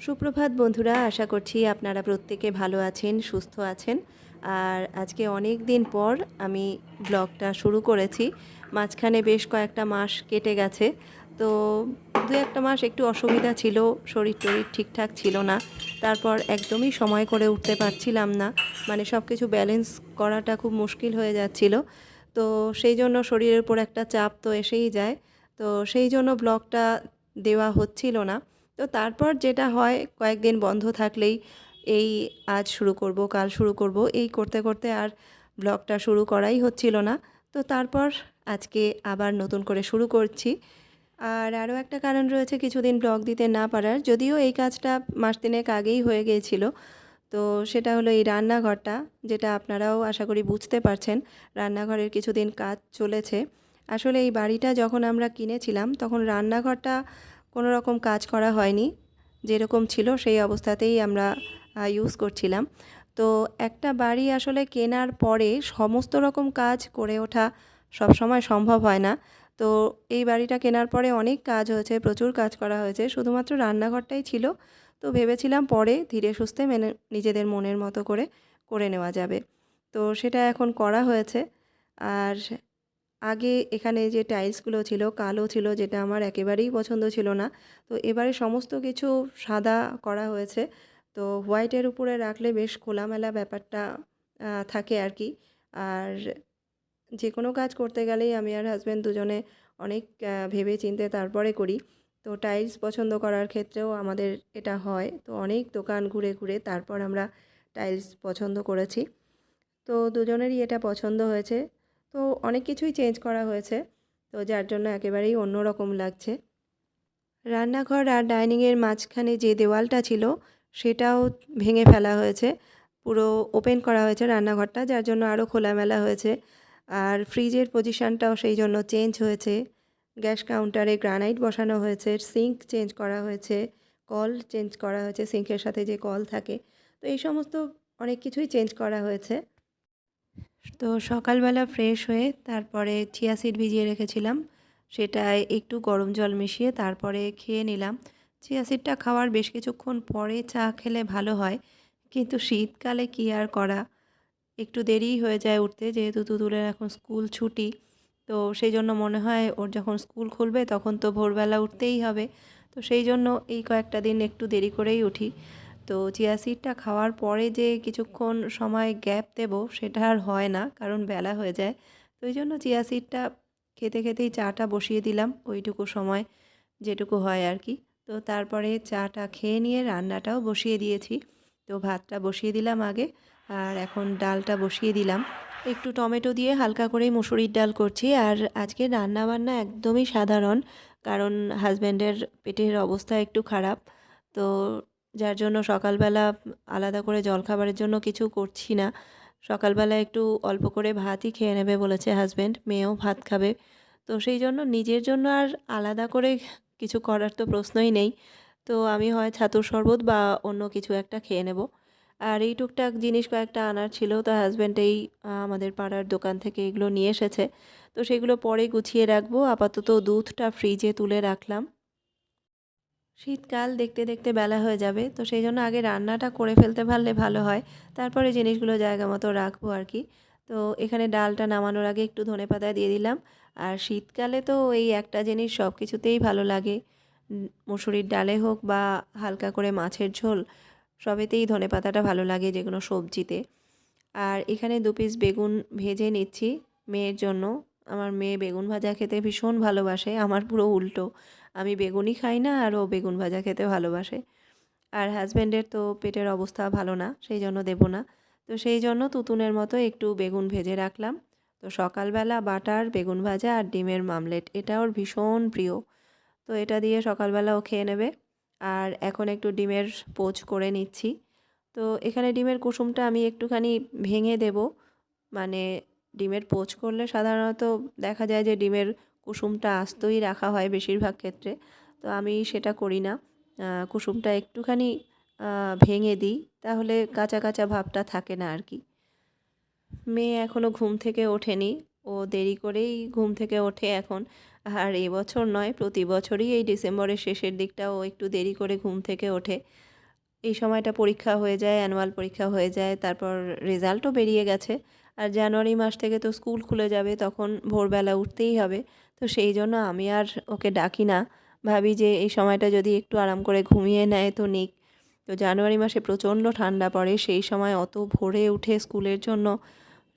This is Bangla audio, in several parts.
সুপ্রভাত বন্ধুরা, আশা করছি আপনারা প্রত্যেকে ভালো আছেন, সুস্থ আছেন। আর আজকে অনেক দিন পর আমি ব্লগটা শুরু করেছি। মাঝখানে বেশ কয়েকটা মাস কেটে গেছে। তো দু একটা মাস একটু অসুবিধা ছিল, শরীর টরীর ঠিকঠাক ছিল না। তারপর একদমই সময় করে উঠতে পারছিলাম না। মানে সব কিছু ব্যালেন্স করাটা খুব মুশকিল হয়ে যাচ্ছিল। তো সেই জন্য শরীরের উপর একটা চাপ তো এসেই যায়। তো সেই জন্য ব্লগটা দেওয়া হচ্ছিল না। তো তারপর যেটা হয়, কয়েকদিন বন্ধ থাকলেই এই আজ শুরু করব, কাল শুরু করব, এই করতে করতে আর ব্লগটা শুরু করাই হচ্ছিল না। তো তারপর আজকে আবার নতুন করে শুরু করছি। আর আরও একটা কারণ রয়েছে কিছুদিন ব্লগ দিতে না পারার, যদিও এই কাজটা মাস তিনেক আগেই হয়ে গিয়েছিল। তো সেটা হলো এই রান্নাঘরটা, যেটা আপনারাও আশা করি বুঝতে পারছেন, রান্নাঘরের কিছুদিন কাজ চলেছে। আসলে এই বাড়িটা যখন আমরা কিনেছিলাম, তখন রান্নাঘরটা কোনো রকম কাজ করা হয়নি। যেরকম ছিল সেই অবস্থাতেই আমরা ইউজ করছিলাম। তো একটা বাড়ি আসলে কেনার পরে সমস্ত রকম কাজ করে ওঠা সব সময় সম্ভব হয় না। তো এই বাড়িটা কেনার পরে অনেক কাজ হয়েছে, প্রচুর কাজ করা হয়েছে। শুধুমাত্র রান্নাঘরটাই ছিল। তো ভেবেছিলাম পরে ধীরে সুস্থে মেনে, নিজেদের মনের মতো করে করে নেওয়া যাবে। তো সেটা এখন করা হয়েছে। আর আগে এখানে যে টাইলসগুলো ছিল, কালো ছিল, যেটা আমার একেবারেই পছন্দ ছিল না। তো এবারে সমস্ত কিছু সাদা করা হয়েছে। তো হোয়াইটের উপরে রাখলে বেশ খোলামেলা ব্যাপারটা থাকে আর কি। আর যে কোনো কাজ করতে গেলেই আমি আর হাজব্যান্ড দুজনে অনেক ভেবে চিন্তে তারপরে করি। তো টাইলস পছন্দ করার ক্ষেত্রেও আমাদের এটা হয়। তো অনেক দোকান ঘুরে ঘুরে তারপর আমরা টাইলস পছন্দ করেছি। তো দুজনেরই এটা পছন্দ হয়েছে। তো অনেক কিছুই চেঞ্জ করা হয়েছে। তো যার জন্য একেবারেই অন্যরকম লাগছে। রান্নাঘর আর ডাইনিংয়ের মাঝখানে যে দেওয়ালটা ছিল, সেটাও ভেঙে ফেলা হয়েছে। পুরো ওপেন করা হয়েছে রান্নাঘরটা, যার জন্য আরও খোলামেলা হয়েছে। আর ফ্রিজের পজিশানটাও সেই জন্য চেঞ্জ হয়েছে। গ্যাস কাউন্টারে গ্রানাইট বসানো হয়েছে সিঙ্ক চেঞ্জ করা হয়েছে, কল চেঞ্জ করা হয়েছে সিঙ্কের সাথে যে কল থাকে। তো এই সমস্ত অনেক কিছুই চেঞ্জ করা হয়েছে। তো সকালবেলা ফ্রেশ হয়ে তারপরে চিয়া সিড ভিজিয়ে রেখেছিলাম। সেটায় একটু গরম জল মিশিয়ে তারপরে খেয়ে নিলাম। চিয়া সিডটা খাওয়ার বেশ কিছুক্ষণ পরে চা খেলে ভালো হয়, কিন্তু শীতকালে কী আর করা? একটু দেরিই হয়ে যায় উঠতে, যেহেতু তুতুলের এখন স্কুল ছুটি, তো সেই জন্য মনে হয় ওর যখন স্কুল খুলবে তখন তো ভোরবেলা উঠতেই হবে। তো সেই জন্য এই কয়েকটা দিন একটু দেরি করেই উঠি। তো চিয়া সিডটা খাওয়ার পরে যে কিছুক্ষণ সময় গ্যাপ দেব সেটা আর হয় না, কারণ বেলা হয়ে যায়। তো এই জন্য চিয়া সিডটা খেতে খেতেই চাটা বসিয়ে দিলাম ওইটুকু সময় যেটুকু হয় আর কি। তো তারপরে চাটা খেয়ে নিয়ে রান্নাটাও বসিয়ে দিয়েছি। তো ভাতটা বসিয়ে দিলাম আগে আর এখন ডালটা বসিয়ে দিলাম। একটু টমেটো দিয়ে হালকা করেই মুসুরির ডাল করছি আর আজকে রান্না বান্না একদমই সাধারণ, কারণ হাজব্যান্ডের পেটের অবস্থা একটু খারাপ। তো যার জন্য সকালবেলা আলাদা করে জলখাবারের জন্য কিছু করছি না। সকালবেলা একটু অল্প করে ভাতই খেয়ে নেবে বলেছে হাজব্যান্ড মেয়েও ভাত খাবে। তো সেই জন্য নিজের জন্য আর আলাদা করে কিছু করার তো প্রশ্নই নেই। তো আমি হয় ছাতুর শরবত বা অন্য কিছু একটা খেয়ে নেব। আর এই টুকটাক জিনিস কয়েকটা আনার ছিল, তো হাজব্যান্ড এই আমাদের পাড়ার দোকান থেকে এগুলো নিয়ে এসেছে। তো সেগুলো পরে গুছিয়ে রাখব। আপাতত দুধটা ফ্রিজে তুলে রাখলাম। শীতকাল দেখতে দেখতে বেলা হয়ে যাবে, তো সেই জন্য আগে রান্নাটা করে ফেলতে পারলে ভালো হয়। তারপরে জিনিসগুলো জায়গা মতো রাখব আর কি। তো এখানে ডালটা নামানোর আগে একটু ধনে ধনেপাতা দিয়ে দিলাম। আর শীতকালে তো এই একটা জিনিস সব কিছুতেই ভালো লাগে। মুসুরির ডালে হোক বা হালকা করে মাছের ঝোল, সবেতেই ধনেপাতাটা ভালো লাগে যে কোনো সবজিতে। আর এখানে দু পিস বেগুন ভেজে নিচ্ছি মেয়ের জন্য। আমার মেয়ে বেগুন ভাজা খেতে ভীষণ ভালোবাসে, আমার পুরো উল্টো। আমি বেগুনই খাই না আর ও বেগুন ভাজা খেতে ভালোবাসে। আর হাজব্যান্ডের তো পেটের অবস্থা ভালো না, সেই জন্য দেবো না। তো সেই জন্য তুতুনের মতো একটু বেগুন ভেজে রাখলাম। তো সকালবেলা বাটার, বেগুন ভাজা আর ডিমের মামলেট, এটা ওর ভীষণ প্রিয়। তো এটা দিয়ে সকালবেলা ও খেয়ে নেবে। আর এখন একটু ডিমের পোচ করে নিচ্ছি। তো এখানে ডিমের কুসুমটা আমি একটুখানি ভেঙে দেব। মানে ডিমের পোচ করলে সাধারণত দেখা যায় যে ডিমের কুসুমটা আস্তই রাখা হয় বেশিরভাগ ক্ষেত্রে। তো আমি সেটা করি না। কুসুমটা একটুখানি ভেঙে দিই, তাহলে কাঁচা কাঁচা ভাবটা থাকে না আর কি। মেয়ে এখনও ঘুম থেকে ওঠেনি। ও দেরি করেই ঘুম থেকে ওঠে এখন। আর এবছর নয়, প্রতি বছরই এই ডিসেম্বরের শেষের দিকটা ও একটু দেরি করে ঘুম থেকে ওঠে। এই সময়টা পরীক্ষা হয়ে যায়, অ্যানুয়াল পরীক্ষা হয়ে যায়, তারপর রেজাল্টও বেরিয়ে গেছে। আর জানুয়ারি মাস থেকে তো স্কুল খুলে যাবে, তখন ভোরবেলা উঠতেই হবে। তো সেই জন্য আমি আর ওকে ডাকি না। ভাবি যে এই সময়টা যদি একটু আরাম করে ঘুমিয়ে নেয় তো নিক। তো জানুয়ারি মাসে প্রচণ্ড ঠান্ডা পড়ে, সেই সময় অত ভোরে উঠে স্কুলের জন্য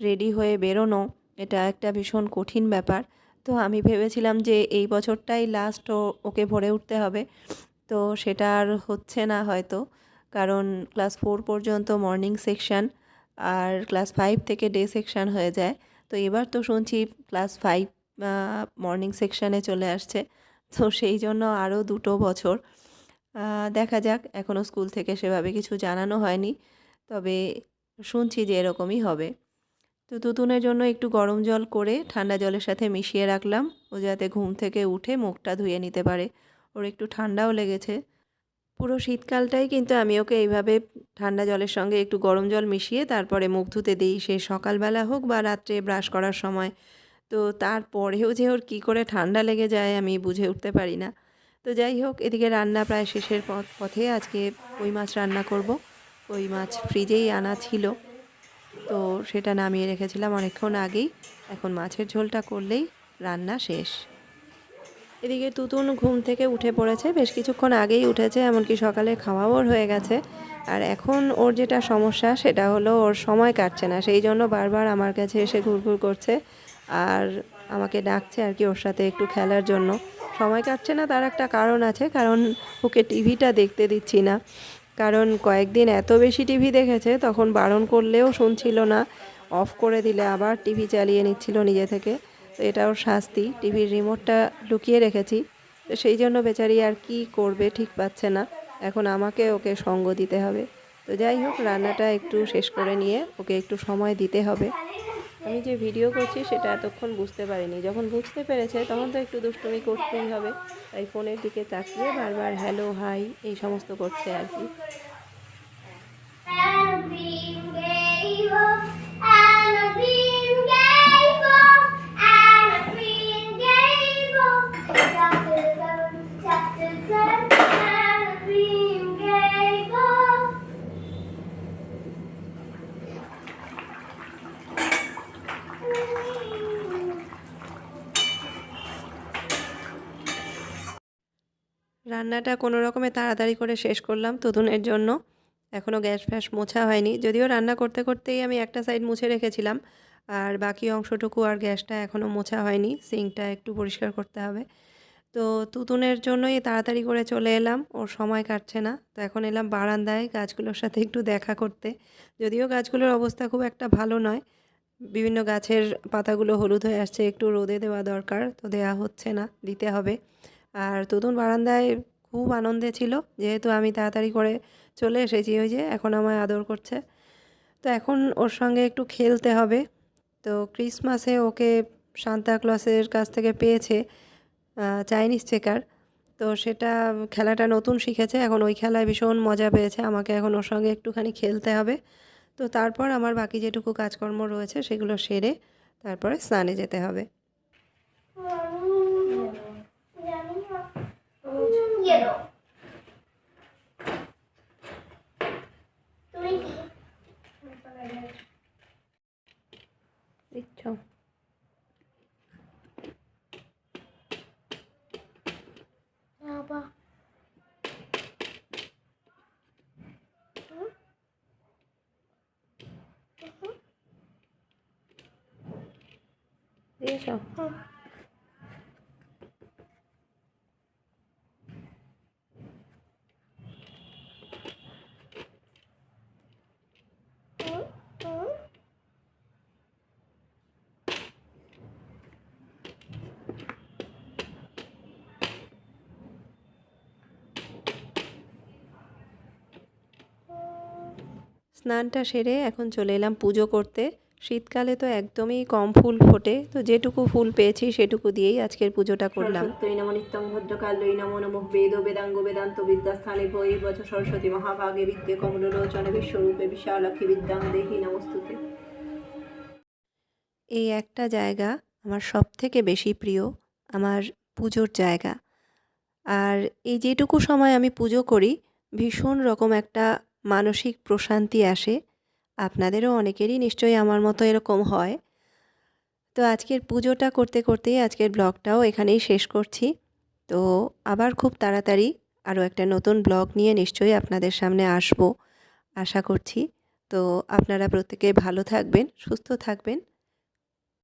রেডি হয়ে বেরোনো, এটা একটা ভীষণ কঠিন ব্যাপার। তো আমি ভেবেছিলাম যে এই বছরটাই লাস্ট ওকে ভরে উঠতে হবে। তো সেটা আর হচ্ছে না হয়তো, কারণ ক্লাস ফোর পর্যন্ত মর্নিং সেকশন আর ক্লাস ফাইভ থেকে ডে সেকশন হয়ে যায়। তো এবার তো শুনছি ক্লাস ফাইভ মর্নিং সেকশানে চলে আসছে। তো সেই জন্য আরও দুটো বছর। দেখা যাক এখনও স্কুল থেকে সেভাবে কিছু জানানো হয়নি। তবে শুনছি যে এরকমই হবে। তো তুতুনের জন্য একটু গরম জল করে ঠান্ডা জলের সাথে মিশিয়ে রাখলাম। ও যাতে ঘুম থেকে উঠে মুখটা ধুয়ে নিতে পারে। ওর একটু ঠান্ডাও লেগেছে। পুরো শীতকালটাই কিন্তু আমি ওকে এইভাবে ঠান্ডা জলের সঙ্গে একটু গরম জল মিশিয়ে তারপরে মুখ ধুতে দিই। সে সকালবেলা হোক বা রাত্রে ব্রাশ করার সময় তো তারপরেও যে ওর কী করে ঠান্ডা লেগে যায় আমি বুঝে উঠতে পারি না। তো যাই হোক, এদিকে রান্না প্রায় শেষের পথ, পথে আজকে কই মাছ রান্না করব। কই মাছ ফ্রিজেই আনা ছিল। তো সেটা নামিয়ে রেখেছিলাম অনেকক্ষণ আগেই। এখন মাছের ঝোলটা করলেই রান্না শেষ। এদিকে তুতুন ঘুম থেকে উঠে পড়েছে। বেশ কিছুক্ষণ আগেই উঠেছে, এমনকি সকালে খাওয়াও ওর হয়ে গেছে। আর এখন ওর যেটা সমস্যা, সেটা হলো ওর সময় কাটছে না। সেই জন্য বারবার আমার কাছে এসে ঘুরঘুর করছে। আর আমাকে ডাকছে আর কি ওর সাথে একটু খেলার জন্য। সময় কাটছে না, তার একটা কারণ আছে, কারণ ওকে টিভিটা দেখতে দিচ্ছি না। কারণ কয়েকদিন এত বেশি টিভি দেখেছে, তখন বারণ করলেও শুনছিল না। অফ করে দিলে আবার টিভি চালিয়ে নিচ্ছিল নিজে থেকে। তো এটা ওর শাস্তি, টিভির রিমোটটা লুকিয়ে রেখেছি। তো সেই জন্য বেচারি আর কি করবে ঠিক পাচ্ছে না। এখন আমাকে ওকে সঙ্গ দিতে হবে। তো যাই হোক, রান্নাটা একটু শেষ করে নিয়ে ওকে একটু সময় দিতে হবে। আমি যে ভিডিও করছি সেটা এতক্ষণ বুঝতে পারিনি। যখন বুঝতে পেরেছে তখন তো একটু দুষ্টুমি করতেই হবে। তাই ফোনের দিকে তাকিয়ে বারবার হ্যালো হাই এই সমস্ত করছে আর কি। রান্নাটা কোনো রকমে তাড়াতাড়ি করে শেষ করলাম তুতুনের জন্য। এখনও গ্যাস ফ্যাস মোছা হয়নি। যদিও রান্না করতে করতেই আমি একটা সাইড মুছে রেখেছিলাম। আর বাকি অংশটুকু আর গ্যাসটা এখনও মোছা হয়নি। সিঙ্কটা একটু পরিষ্কার করতে হবে। তো তুতুনের জন্যই তাড়াতাড়ি করে চলে এলাম। ওর সময় কাটছে না। তো এখন এলাম বারান্দায় গাছগুলোর সাথে একটু দেখা করতে। যদিও গাছগুলোর অবস্থা খুব একটা ভালো নয়। বিভিন্ন গাছের পাতাগুলো হলুদ হয়ে আসছে। একটু রোদে দেওয়া দরকার। তো দেওয়া হচ্ছে না। দিতে হবে। আর তুতুন বারান্দায় খুব আনন্দে ছিল। যেহেতু আমি তাড়াতাড়ি করে চলে এসেছি, ওই যে এখন আমায় আদর করছে। তো এখন ওর সঙ্গে একটু খেলতে হবে। তো ক্রিসমাসে ওকে সান্তা ক্লসের কাছ থেকে পেয়েছে চাইনিজ চেকার। তো সেটা খেলাটা নতুন শিখেছে। এখন ওই খেলায় ভীষণ মজা পেয়েছে। আমাকে এখন ওর সঙ্গে একটুখানি খেলতে হবে। তো তারপর আমার বাকি যেটুকু কাজকর্ম রয়েছে, সেগুলো সেরে তারপরে স্নানে যেতে হবে। Yellow. দিচ্ছ বাবা। দিয়েছ? স্নানটা সেরে এখন চলে এলাম পুজো করতে। শীতকালে তো একদমই কম ফুল ফোটে তো যেটুকু ফুল পেয়েছি সেটুকু দিয়েই আজকের পুজোটা করলাম। নমঃ বেদ বেদাঙ্গ বেদান্ত বিদ্যাস্থানে বই বচ সরস্বতী মহাভাগে বিদ্যে কমলোচনে বিশ্বরূপে বিশালক্ষী বিদ্যাং দেহি নমস্তুতে। এই একটা জায়গা আমার সব থেকে বেশি প্রিয় আমার পুজোর জায়গা। আর এই যেটুকু সময় আমি পুজো করি ভীষণ রকম একটা মানসিক প্রশান্তি আসে। আপনাদেরও অনেকেরই নিশ্চয়ই আমার মতো এরকম হয়। তো আজকের পুজোটা করতে করতেই আজকের ব্লগটাও এখানেই শেষ করছি। তো আবার খুব তাড়াতাড়ি আরও একটা নতুন ব্লগ নিয়ে নিশ্চয়ই আপনাদের সামনে আসব, আশা করছি। তো আপনারা প্রত্যেকে ভালো থাকবেন, সুস্থ থাকবেন।